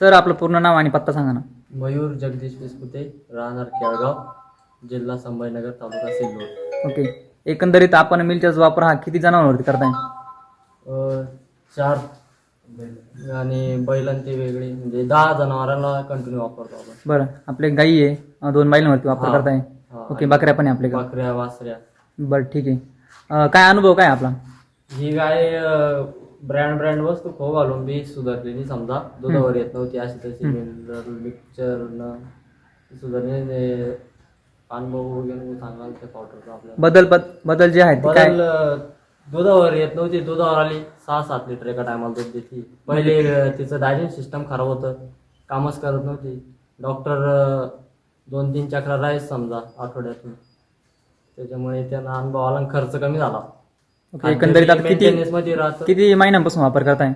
Sir आपलं पूर्ण नाव आणि पत्ता सांगा ना. मयूर जगदीश विस्पुते राहणार केळगाव जिल्हा संभाजीनगर तालुका सिल्लोड. ओके. एकंदरीत आपण मिलचाचा वापर हा किती जणांवरती करताय? अ, चार. आणि बैलांचे वेगळे म्हणजे दहा जनावरांना कंटिन्यू वापरतो आपण. बरं. आपले गाई आहे. अं, दोन बैलांवरती वापर हा. करताय. हा. ओके बकऱ्या पण आहे आपल्याकडे बकऱ्या वासऱ्या. बरं ठीक आहे. अं, काय अनुभव काय आपला? ही गाय ब्रँड ब्रँड वस्तू खो घालून बी सुधारलेली. समजा दुधावर येत नव्हती अशी तशी मिनरल मिक्सचर न सुधारणे अनुभव वगैरे सांगाल त्या पावडरचा आपल्याला. बदल बद- बदल जे आहेत ते काय? बदल अं, दुधावर येत नव्हती. दुधावर आली सहा सात लिटर एका टायमाला दूध देते. पहिले अं, तिचं डायजेस्ट सिस्टम खराब होतं. कामच करत नव्हती. डॉक्टर दोन तीन चक्रा राहीस समजा आठवड्यातून. त्याच्यामुळे त्यांना अनुभव आला आणि खर्च कमी झाला. ओके. एकंदरीत आता किती Maintenance मध्ये राहतं. किती महिन्यांपासून वापर करताय?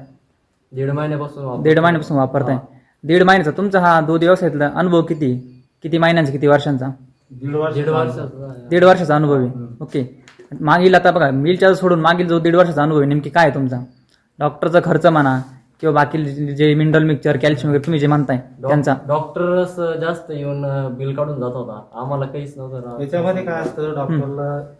दीड महिन्यापासून वापर- दीड महिन्यापासून वापरताय. दीड महिन्याचा तुमचा हा दूध व्यवसायातला अनुभव किती? किती महिन्यांचा किती वर्षांचा? दीड वर्षाचा आहे. दीड वर्षाचा अनुभव आहे. ओके. मागील आता बघा मिलच्या सोडून मागील जो दीड वर्षाचा अनुभव आहे नेमकी काय आहे तुमचा? डॉक्टरचा खर्च म्हणा किंवा बाकी जे मिनरल मिक्सचर कॅल्शियम वगैरे तुम्ही जे म्हणताय त्यांचा. डॉक्टरच जास्त येऊन बिल काढून जात होता. आम्हाला काहीच नव्हतं राहत. याच्यामध्ये काय असतं डॉक्टरला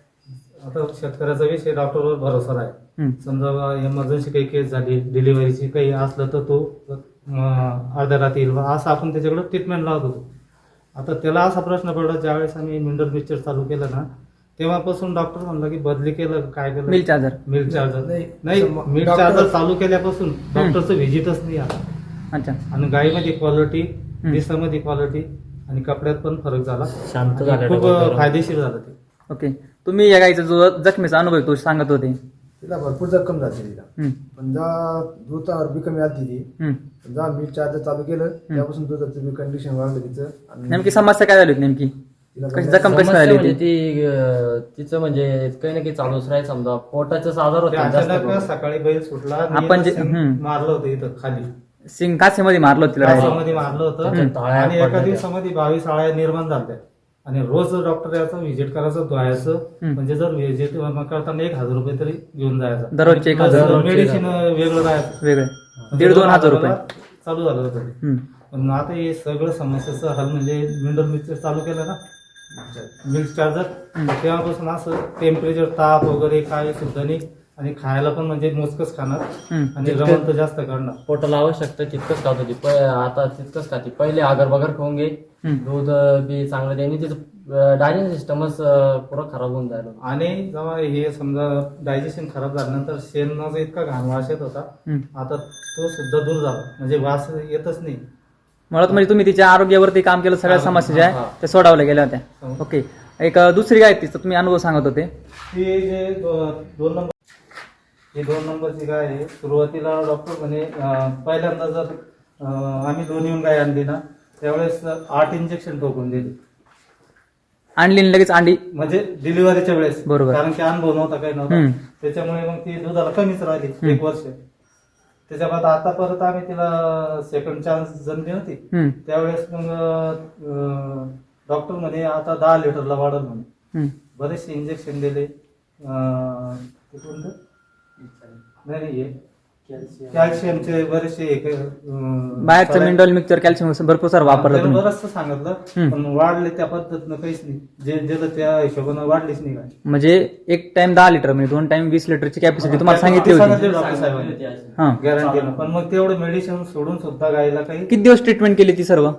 आता शेतकऱ्याचा विषय डॉक्टरवर भरोसा आहे. समजा इमर्जन्सी काही केस झाली डिलिव्हरीची काही असलं तर तो अर्ध्या रात्री येईल असं आपण त्याच्याकडे ट्रीटमेंट लावत. होतो आता त्याला असा प्रश्न पडला ज्यावेळेस आम्ही मिनरल मिक्सचर चालू केलं ना तेव्हापासून डॉक्टर म्हणला की बदली केलं काय केलं? मिल चार्जर मिल्क चार्जर नाही मिल्क चार्जर चालू केल्यापासून डॉक्टरचं व्हिजिटच नाही आता अच्छा. आणि गाईमध्ये क्वालिटी दिसामध्ये क्वालिटी आणि कपड्यात पण फरक झाला. शांत खूप. फायदेशीर झालं ते. ओके तुम्ही या गाईचा जो जखमीचा अनुभव तो सांगत होते. तिला भरपूर जखम झाली तिला. हम्म. पण जेव्हा दुधावर बी कमी आली ती. हम्म. जेव्हा मी चार्जर चालू केलं. त्यापासून दुधाचं बी कंडिशन वाढलं तिचं. आणि नेमकी समस्या काय झाली होती नेमकी? तिला कशी जखम कशी समस्या झाली म्हणजे होती ती अं, तिचं म्हणजे काही ना काही चालूच राहील समजा. पोटाचं आजार ते होता जास्त अचानक करून. सकाळी बैल सुटला. आणि आपण जे- सिंग हम्म. मारलं होतं इथं खाली. सिंग कासेमध्ये मारलं होतं तिला. कासामध्ये मारलं होतं. आणि एका पडल्या. दिवसामध्ये बावीस आळ्या निर्माण झाल्या. आणि रोज डॉक्टर याचं व्हिजिट करायचं धुवायचं म्हणजे जर व्हिजिट करताना एक हजार रुपये तरी घेऊन जायचं. दररोजचे एक हजार मेडिसिन वेगळं राहायचं. वेगळे. दीड दोन हजार रुपये. चालू झालं होतं. पण आता हे सगळं समस्याचं हल म्हणजे मिनरल मिक्सर चालू केलं ना मिल्क चार्जर तेव्हापासून असं टेम्परेचर ताप वगैरे काय सुद्धा नाही. आणि खायला पण म्हणजे मोजकच खाणार. आणि रमण तर जास्त करणार. पोटाला आवश्यकता तितकंच खात होती प- आता तितकंच खाती. पहिले आगर बगर खाऊन घे. हम्म. दूध अं, बी चांगलं त्यांनी तिचं डायजेस्ट सिस्टमच पुरं खराब होऊन जायला आणि जेव्हा हे समजा डायजेशन खराब झाल्यानंतर शेणाचा इतका घाण वास येत होता हम्म. आता तो सुद्धा दूर झाला. म्हणजे वास येतच नाही. मुळात म्हणजे तुम्ही तिच्या आरोग्यावरती काम केलं सगळ्या समस्या ज्या हा. आहेत त्या सोडवल्या गेल्या होत्या. हो. ओके. एक अं, दुसरी आहे तिचा. तुम्ही अनुभव सांगत होते. हे जे दो- दोन नंबर हे दोन नंबरची गाय आहे सुरुवातीला डॉक्टर म्हणे पहिल्यांदा जर आम्ही दोन येऊन गाय आणली ना त्यावेळेस आठ इंजेक्शन ठोकून दिले आणली आणि लगेच अंडी म्हणजे डिलिव्हरीच्या वेळेस बरोबर. कारण की अनुभव नव्हता काही नव्हता. त्याच्यामुळे मग ती दुधाला कमीच राहिली एक वर्ष त्याच्या बाद आता परत आम्ही तिला सेकंड चान्स जमली होती. त्यावेळेस मग डॉक्टर म्हणे आता दहा लिटरला वाढल म्हणे. बरेचसे इंजेक्शन दिले अं, ते कोणतं? नाही नाही कॅल्शियमचे बरेचसे बाहेरचं मिनरल मिक्सचर कॅल्शियम भरपूर सारं वापरलं तुम्ही. बरंचसं सांगितलं. पण वाढले त्या पद्धतीनं काहीच नाही. जे दिलं त्या हिशोबानं वाढलीच नाही काय. म्हणजे एक टाइम दहा लिटर म्हणजे दोन टाइम वीस लिटरची कॅपॅसिटी तुम्हाला सांगितली होती. डॉक्टर साहेबांनी. हा. गॅरंटीनं पण मग तेवढं मेडिसिन सोडून सुद्धा गायला काही किती दिवस ट्रीटमेंट केली ती सर्व?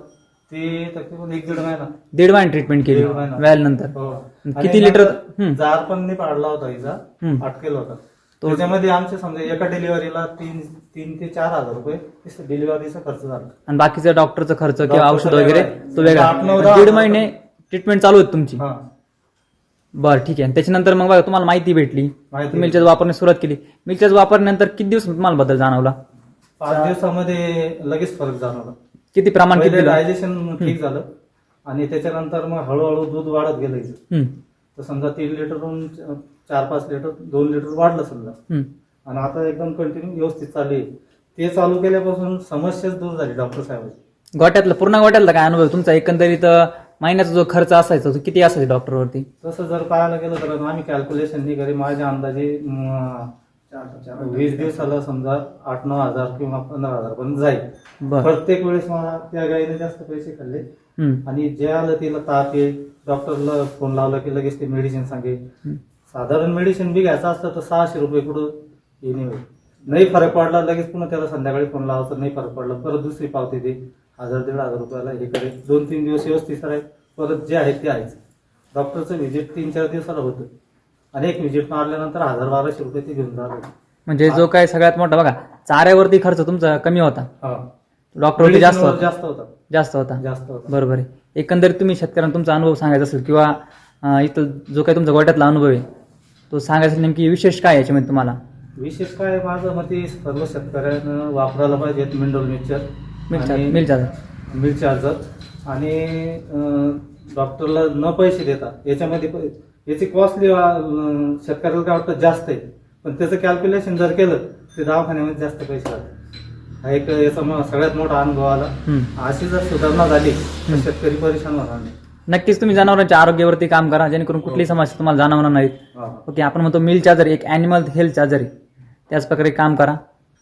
ते तकरीबन एक दीड महिना. दीड महिने ट्रीटमेंट केली. व्याल नंतर. हो. किती लिटर-. जार पण नाही पाडला होता हिचा. अटकेल होता. त्याच्यामध्ये आमचे समजा एका डिलिव्हरीला तीन तीन ते चार हजार रुपये डिलिव्हरीचा खर्च झाला. आणि बाकीचा डॉक्टरचा खर्च किंवा औषध वगैरे. तो वेगळा. दहा दीड महिने ट्रीटमेंट चालू होती तुमची? बरं ठीक आहे. त्याच्यानंतर मग बघा तुम्हाला माहिती भेटली. मिलच्याच वापरण्यास सुरुवात केली. मिलच्याच वापरल्यानंतर किती दिवस तुम्हाला बदल जाणवला? पाच दिवसामध्ये लगेच फरक जाणवला. किती प्रमाण किती डायजेशन ठीक झालं. आणि त्याच्यानंतर मग हळूहळू दूध वाढत गेलं तर समजा तीन लिटरहून चार पाच लिटर दोन लिटर वाढलं समजा. आणि आता एकदम कंटिन्यू व्यवस्थित चालू आहे. ते चालू केल्यापासून समस्याच दूर झाली डॉक्टर साहेबांची. गोट्यातलं पूर्ण गोट्यातला काय अनुभव तुमचा एकंदरीत अं, महिन्याचा जो खर्च असायचा तो किती असायचा डॉक्टरवरती? तसं जर पाहायला गेलं तर आम्ही कॅल्क्युलेशन नाही करी माझ्या अंदाजे वीस दिवसाला समजा आठ नऊ हजार किंवा पंधरा हजार पर्यंत जाईल. बर. प्रत्येक वेळेस मला त्या गायीने जास्त पैसे खाल्ले. आणि जे आलं तिला ताप आहे डॉक्टरला फोन लावला की लगेच ते मेडिसिन सांगे हम्म. साधारण मेडिसिन बी घ्यायचं असतं तर सहाशे रुपये कुठं हे नाही. नाही फरक पडला लगेच पुन्हा त्याला संध्याकाळी फोन लावायचा नाही फरक पडला परत दुसरी पावती दे. हजार दीड हजार रुपयाला हे करे दोन तीन दिवस व्यवस्थित आहे परत जे आहे ते आहेच. डॉक्टरचं व्हिजिट तीन चार दिवसाला होतं. आणि एक व्हिजिट मारल्यानंतर हजार बाराशे रुपये ते घेऊन जातात. म्हणजे जो काय सगळ्यात मोठा बघा चाऱ्यावरती खर्च तुमचा कमी होता. डॉक्टरवरती जास्त होता. जास्त होता. जास्त होता. जास्त होता. बरोबर आहे. एकंदरीत तुम्ही शेतकऱ्यांना तुमचा अनुभव सांगायचा असेल किंवा अं, इथं जो काही तुमचा गोट्यातला अनुभव आहे तो सांगायचा असेल नेमकी विशेष काय आहे याच्यामध्ये तुम्हाला? विशेष काय माझं मते सर्व शेतकऱ्यांना वापरायला पाहिजेत मिनरल मिक्सचर मिल आणि- मिल चार्जर मिल चार्जर आणि अं, डॉक्टरला न पैसे देता याच्यामध्ये प- याची कॉस्टली शेतकऱ्याला काय वाटतं? जास्त आहे. पण त्याचं कॅल्क्युलेशन जर केलं तर दवाखान्यामध्ये जास्त पैसे लागतात. हा एक याचा म- सगळ्यात मोठा अनुभव आला. हम्म. अशी जर सुधारणा झाली तर शेतकरी परेशान होणार नाही. नक्कीच तुम्ही जनावरांच्या आरोग्यावरती काम करा जेणेकरून कुठलीही समस्या तुम्हाला जाणवणार नाहीत. हा. ओके आपण म्हणतो मिल चार्जर एक अॅनिमल हेल्थ चार्जर आहे. त्याच प्रकारे काम करा.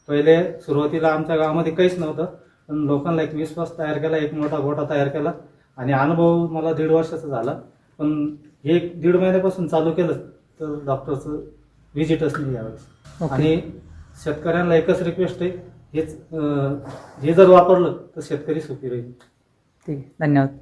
पहिले सुरुवातीला आमच्या गावामध्ये काहीच नव्हतं पण लोकांना एक विश्वास तयार केला एक मोठा गोठा तयार केला. आणि अनुभव मला दीड वर्षाचा झाला. पण हे एक दीड महिन्यापासून चालू केलं तर डॉक्टरचं व्हिजिटच नाही यावेळेस. ओके. आणि शेतकऱ्यांना एकच रिक्वेस्ट आहे हेच हे जर वापरलं तर शेतकरी सुखी राहील. ठीक. आहे धन्यवाद.